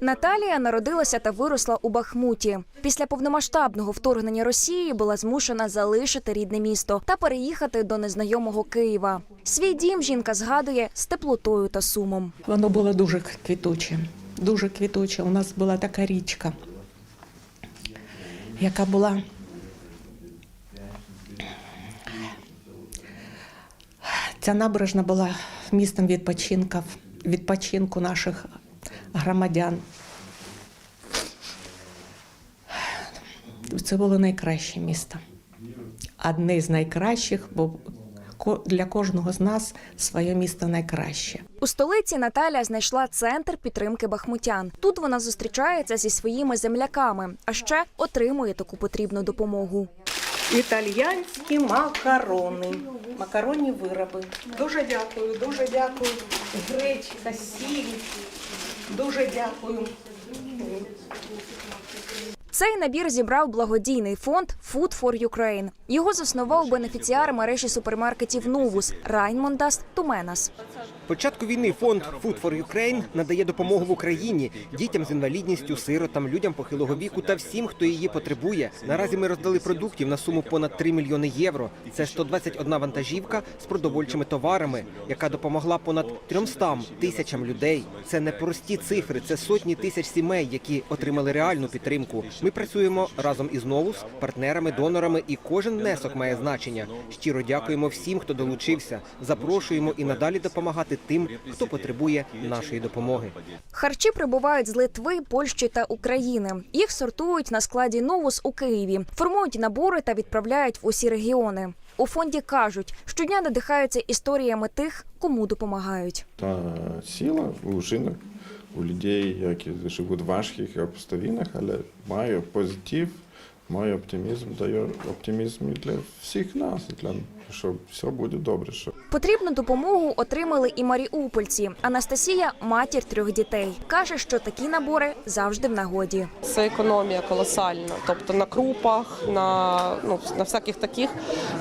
Наталія народилася та виросла у Бахмуті. Після повномасштабного вторгнення Росії була змушена залишити рідне місто та переїхати до незнайомого Києва. Свій дім жінка згадує з теплотою та сумом. Воно було дуже квітуче. Дуже квітуче. У нас була така річка, яка була ця набережна була містом відпочинків, відпочинку наших громадян. Це було найкраще місто. Одне з найкращих, бо для кожного з нас своє місто найкраще. У столиці Наталя знайшла центр підтримки бахмутян. Тут вона зустрічається зі своїми земляками, а ще отримує таку потрібну допомогу. Італійські макарони. Макаронні вироби. Дуже дякую, дуже дякую. Гречка, сіль. Дуже дякую. Цей набір зібрав благодійний фонд Food for Ukraine. Його заснував бенефіціар мережі супермаркетів Новус Раймондас Туменас. Початку війни фонд Food for Ukraine надає допомогу в Україні дітям з інвалідністю, сиротам, людям похилого віку та всім, хто її потребує. Наразі ми роздали продуктів на суму понад 3 мільйони євро. Це 121 вантажівка з продовольчими товарами, яка допомогла понад 300 тисячам людей. Це не прості цифри, це сотні тисяч сімей, які отримали реальну підтримку. Ми працюємо разом із Новус, партнерами, донорами, і кожен внесок має значення. Щиро дякуємо всім, хто долучився. Запрошуємо і надалі допомагати тим, хто потребує нашої допомоги. Харчі прибувають з Литви, Польщі та України. Їх сортують на складі Новус у Києві, формують набори та відправляють в усі регіони. У фонді кажуть, щодня надихаються історіями тих, кому допомагають. Та сила у жінок, у людей, які живуть в важких обставинах, але мають позитив, має оптимізм, дає оптимізм і для всіх нас, для що все буде добре. Що Потрібну допомогу отримали і маріупольці. Анастасія матір трьох дітей. каже, що такі набори завжди в нагоді. Це економія колосальна. Тобто на крупах, на, ну, на всяких таких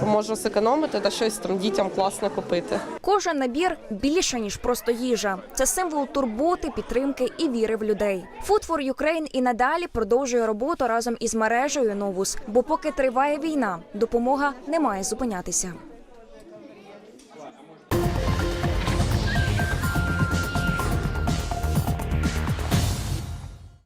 можна зекономити та щось там дітям класно купити. Кожен набір більше ніж просто їжа. Це символ турботи, підтримки і віри в людей. Food for Ukraine і надалі продовжує роботу разом із мережею Новус. Бо поки триває війна, допомога не має зупинятися.